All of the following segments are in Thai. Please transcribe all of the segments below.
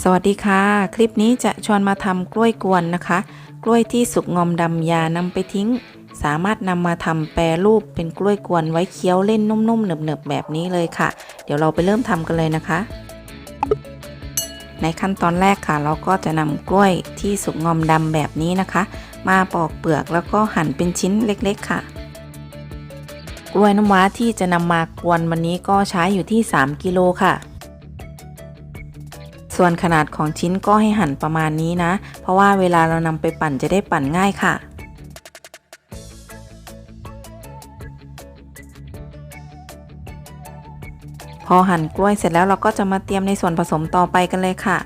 สวัสดีค่ะ คลิปนี้จะชวนมาทำกล้วยกวนนะคะ กล้วยที่สุกงอมดำยานำไปทิ้ง สามารถนำมาทำแปรรูปเป็นกล้วยกวนไว้เคี้ยวเล่นนุ่มๆเนิบๆแบบนี้เลยค่ะ เดี๋ยวเราไปเริ่มทำกันเลยนะคะ ในขั้นตอนแรกค่ะ เราก็จะนำกล้วยที่สุกงอมดำแบบนี้นะคะ มาปอกเปลือกแล้วก็หั่นเป็นชิ้นเล็กๆค่ะกล้วยน้ำว้าที่จะนำมากวนวันนี้ก็ใช้อยู่ที่ 3 กิโลค่ะ ส่วนขนาดของชิ้นก็ให้หั่นประมาณนี้นะ เพราะว่าเวลาเรานำไปปั่นจะได้ปั่นง่ายค่ะ พอหั่นกล้วยเสร็จแล้วเราก็จะมาเตรียมในส่วนผสมต่อไปกันเลยค่ะ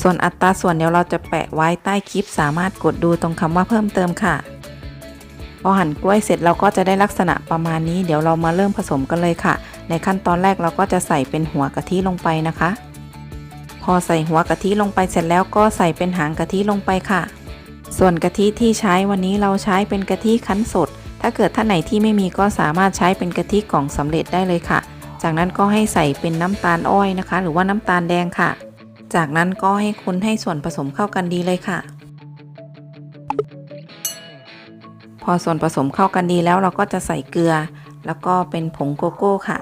ส่วนอัตราส่วนเดี๋ยวเราจะแปะไว้ใต้คลิป สามารถกดดูตรงคำว่าเพิ่มเติมค่ะ พอหั่นกล้วยเสร็จเราก็จะได้ลักษณะประมาณนี้ เดี๋ยวเรามาเริ่มผสมกันเลยค่ะ ในขั้นตอนแรกเราก็จะใส่เป็นหัวกะทิลงไปนะคะ พอใส่หัวกะทิลงไปเสร็จแล้วก็ใส่เป็นหางกะทิลงไปค่ะ ส่วนกะทิที่ใช้วันนี้เราใช้เป็นกะทิคั้นสด ถ้าเกิดท่านไหนที่ไม่มีก็สามารถใช้เป็นกะทิกล่องสำเร็จได้เลยค่ะ จากนั้นก็ให้ใส่เป็นน้ำตาลอ้อยนะคะ หรือว่าน้ำตาลแดงค่ะ จากนั้นก็ให้คนให้ส่วนผสมเข้ากันดีเลยค่ะ พอส่วนผสมเข้ากันดีแล้วเราก็จะใส่เกลือ แล้วก็เป็นผงโกโก้ค่ะ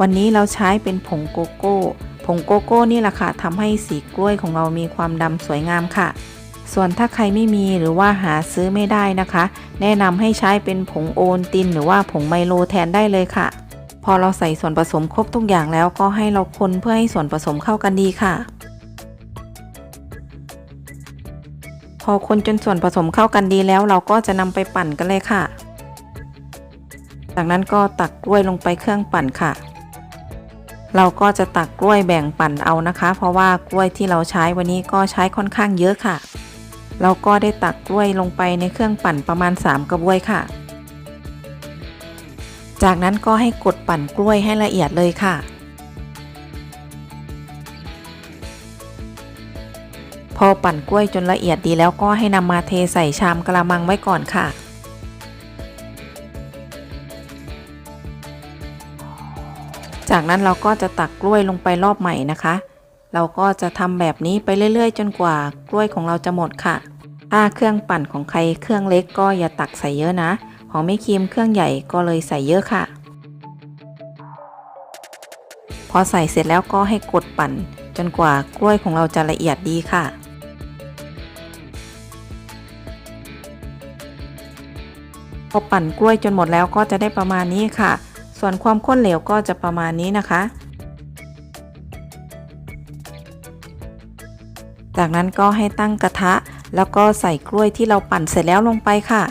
วันนี้เราใช้เป็นผงโกโก้ ผงโกโก้นี่แหละค่ะทำให้สีกล้วยของเรามีความดำสวยงามค่ะ ส่วนถ้าใครไม่มีหรือว่าหาซื้อไม่ได้นะคะ แนะนำให้ใช้เป็นผงโอนติน หรือว่าผงไมโลแทนได้เลยค่ะ พอเราใส่ส่วนผสมครบทุกอย่างแล้วก็ให้เราคนเพื่อให้ส่วนผสมเข้ากันดีค่ะ พอคนจนส่วนผสมเข้ากันดีแล้ว เราก็จะนำไปปั่นกันเลยค่ะ จากนั้นก็ตักกล้วยลงไปเครื่องปั่นค่ะ เราก็จะตักกล้วยแบ่งปั่นเอานะคะ เพราะว่ากล้วยที่เราใช้วันนี้ก็ใช้ค่อนข้างเยอะค่ะ เราก็ได้ตักกล้วยลงไปในเครื่องปั่นประมาณ 3 กระบวยค่ะ จากนั้นก็ให้กดปั่นกล้วยให้ละเอียดเลยค่ะ พอปั่นกล้วยจนละเอียดดีแล้วก็ให้นำมาเทใส่ชามกระมังไว้ก่อนค่ะ จากนั้นเราก็จะตักกล้วยลงไปรอบใหม่นะคะ เราก็จะทำแบบนี้ไปเรื่อย ๆ จนกว่ากล้วยของเราจะหมดค่ะ ถ้าเครื่องปั่นของใครเครื่องเล็กก็อย่าตักใส่เยอะนะ ของไม่ครีมเครื่องใหญ่ก็เลยใส่เยอะค่ะ พอใส่เสร็จแล้วก็ให้กดปั่น จนกว่ากล้วยของเราจะละเอียดดีค่ะพอปั่นกล้วยจนหมดแล้วก็จะได้ประมาณนี้ค่ะ ส่วนความข้นเหลวก็จะประมาณนี้นะคะ จากนั้นก็ให้ตั้งกระทะ แล้วก็ใส่กล้วยที่เราปั่นเสร็จแล้วลงไปค่ะ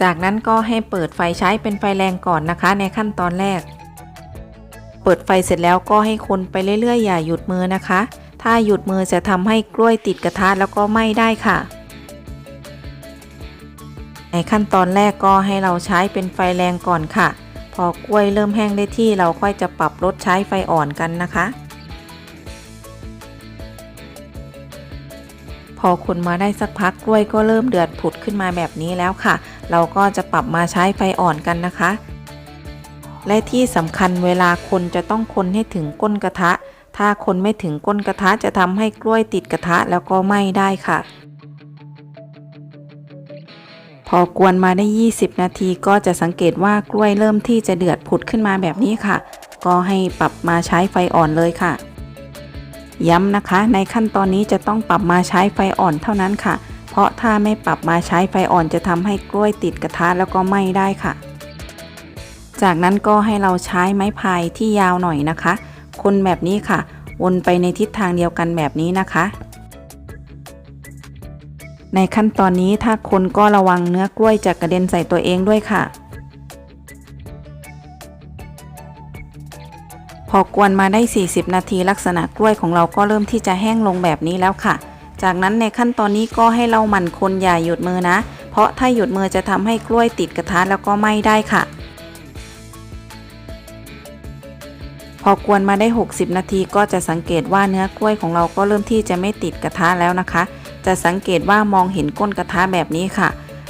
จากนั้นก็ให้เปิดไฟใช้เป็นไฟแรงก่อนนะคะ ในขั้นตอนแรก เปิดไฟเสร็จแล้วก็ให้คนไปเรื่อยๆ อย่าหยุดมือนะคะ ถ้าหยุดมือจะทำให้กล้วยติดกระทะแล้วก็ไหม้ได้ค่ะ ในขั้นตอนแรกก็ให้เราใช้เป็นไฟแรงก่อนค่ะ พอกล้วยเริ่มแห้งได้ที่เราค่อยจะปรับลดใช้ไฟอ่อนกันนะคะ พอคนมาได้สักพักกล้วยก็เริ่มเดือดผุดขึ้นมาแบบนี้แล้วค่ะ เราก็จะปรับมาใช้ไฟอ่อนกันนะคะ และที่สำคัญเวลาคนจะต้องคนให้ถึงก้นกระทะ ถ้าคนไม่ถึงก้นกระทะจะทำให้กล้วยติดกระทะแล้วก็ไหม้ได้ค่ะ พอกวนมาได้ 20 นาทีก็จะสังเกตว่ากล้วยเริ่มที่จะเดือดผุดขึ้นมาแบบนี้ค่ะ ก็ให้ปรับมาใช้ไฟอ่อนเลยค่ะ ย้ำนะคะ ในขั้นตอนนี้จะต้องปรับมาใช้ไฟอ่อนเท่านั้นค่ะ เพราะถ้าไม่ปรับมาใช้ไฟอ่อนจะทำให้กล้วยติดกระทะแล้วก็ไหม้ได้ค่ะ จากนั้นก็ให้เราใช้ไม้พายที่ยาวหน่อยนะคะ คนแบบนี้ค่ะ วนไปในทิศทางเดียวกันแบบนี้นะคะ ในขั้นตอนนี้ถ้าคนก็ระวังเนื้อกล้วยจะกระเด็นใส่ตัวเองด้วยค่ะ พอกวนมาได้ 40 นาทีลักษณะกล้วยของเราก็เริ่มที่จะแห้งลงแบบนี้แล้วค่ะ จากนั้นในขั้นตอนนี้ก็ให้เราหมั่นคนอย่าหยุดมือนะ เพราะถ้าหยุดมือจะทำให้กล้วยติดกระทะแล้วก็ไหม้ได้ค่ะพอกวนมาได้ 60 นาทีก็จะสังเกตว่าเนื้อกล้วยของเราก็เริ่มที่จะไม่ติดกระทะแล้วนะคะ จะสังเกตว่ามองเห็นก้นกระทะแบบนี้ค่ะ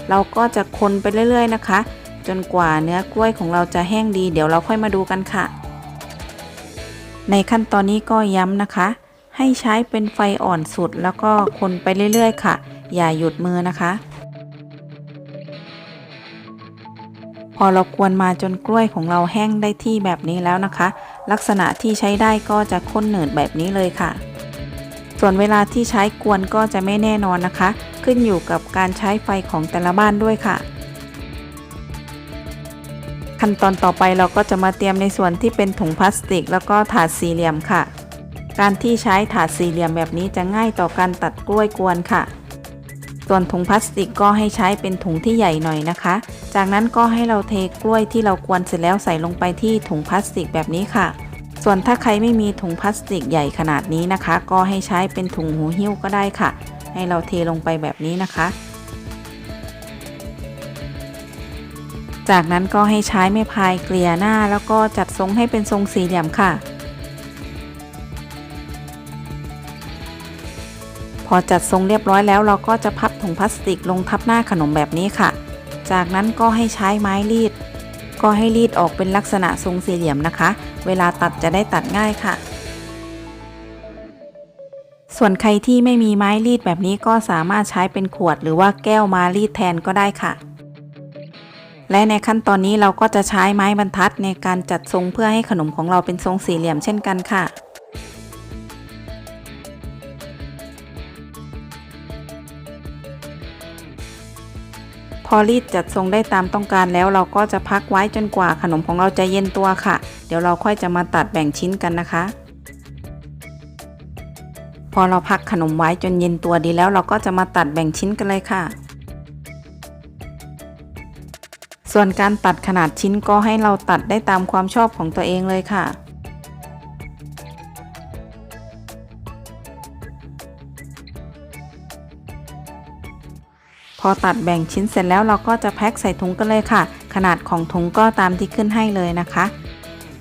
เราก็จะคนไปเรื่อย ๆ นะคะ จนกว่าเนื้อกล้วยของเราจะแห้งดี เดี๋ยวเราค่อยมาดูกันค่ะ ในขั้นตอนนี้ก็ย้ำนะคะ ให้ใช้เป็นไฟอ่อนสุดแล้วก็คนไปเรื่อย ๆ ค่ะ อย่าหยุดมือนะคะ พอเรากวนมาจนกล้วยของเราแห้งได้ที่แบบนี้แล้วนะคะ ลักษณะที่ใช้ได้ก็จะข้นหนืดแบบนี้เลยค่ะ ส่วนเวลาที่ใช้กวนก็จะไม่แน่นอนนะคะ ขึ้นอยู่กับการใช้ไฟของแต่ละบ้านด้วยค่ะ ขั้นตอนต่อไปเราก็จะมาเตรียมในส่วนที่เป็นถุงพลาสติก แล้วก็ถาดสี่เหลี่ยมค่ะ การที่ใช้ถาดสี่เหลี่ยมแบบนี้จะง่ายต่อการตัดกล้วยกวนค่ะ ส่วนถุงพลาสติกก็ให้ใช้เป็นถุงที่ใหญ่หน่อยนะคะ จากนั้นก็ให้เราเทกล้วยที่เรากวนเสร็จแล้วใส่ลงไปที่ถุงพลาสติกแบบนี้ค่ะ ส่วนถ้าใครไม่มีถุงพลาสติกใหญ่ขนาดนี้นะคะ ก็ให้ใช้เป็นถุงหูหิ้วก็ได้ค่ะ ให้เราเทลงไปแบบนี้นะคะ จากนั้นก็ให้ใช้ไม้พายเกลี่ยหน้า แล้วก็จัดทรงให้เป็นทรงสี่เหลี่ยมค่ะ พอจัดทรงเรียบร้อยแล้วเราก็จะพับถุงพลาสติกลงทับหน้าขนมแบบนี้ค่ะ จากนั้นก็ให้ใช้ไม้รีด ก็ให้รีดออกเป็นลักษณะทรงสี่เหลี่ยมนะคะ เวลาตัดจะได้ตัดง่ายค่ะ ส่วนใครที่ไม่มีไม้รีดแบบนี้ก็สามารถใช้เป็นขวดหรือว่าแก้วมารีดแทนก็ได้ค่ะ และในขั้นตอนนี้เราก็จะใช้ไม้บรรทัดในการจัดทรงเพื่อให้ขนมของเราเป็นทรงสี่เหลี่ยมเช่นกันค่ะ พอรีดจัดทรงได้ตามต้องการแล้วเราก็จะพักไว้จนกว่าขนมของเราจะเย็นตัวค่ะ เดี๋ยวเราค่อยจะมาตัดแบ่งชิ้นกันนะคะ พอเราพักขนมไว้จนเย็นตัวดีแล้ว เราก็จะมาตัดแบ่งชิ้นกันเลยค่ะ ส่วนการตัดขนาดชิ้นก็ให้เราตัดได้ตามความชอบของตัวเองเลยค่ะ อตัดแบ่งชิ้นเสร็จแล้วเราก็จะแพ็คใส่ถุงกันเลยค่ะ ขนาดของถุงก็ตามที่ขึ้นให้เลยนะคะ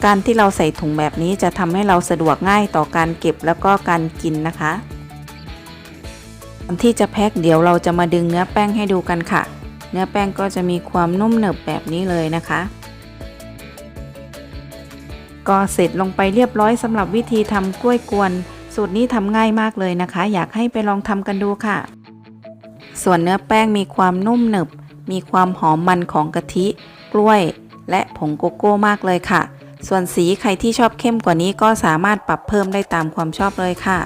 การที่เราใส่ถุงแบบนี้จะทำให้เราสะดวกง่ายต่อการเก็บแล้วก็การกินนะคะก่อนที่จะแพ็คเดี๋ยวเราจะมาดึงเนื้อแป้งให้ดูกันค่ะ เนื้อแป้งก็จะมีความนุ่มหนึบแบบนี้เลยนะคะ ก็เสร็จลงไปเรียบร้อยสำหรับวิธีทำกล้วยกวน สูตรนี้ทำง่ายมากเลยนะคะ อยากให้ไปลองทำกันดูค่ะ ส่วนเนื้อแป้งมีความนุ่มหนึบ มีความหอมมันของกะทิ กล้วย และผงโกโก้มากเลยค่ะ ส่วนสีใครที่ชอบเข้มกว่านี้ก็สามารถปรับเพิ่มได้ตามความชอบเลยค่ะ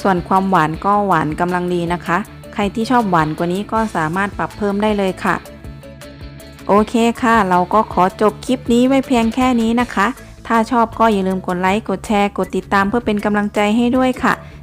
ส่วนความหวานก็หวานกำลังดีนะคะ ใครที่ชอบหวานกว่านี้ก็สามารถปรับเพิ่มได้เลยค่ะ โอเคค่ะ เราก็ขอจบคลิปนี้ไว้เพียงแค่นี้นะคะ ถ้าชอบก็อย่าลืมกดไลค์ กดแชร์ กดติดตามเพื่อเป็นกำลังใจให้ด้วยค่ะ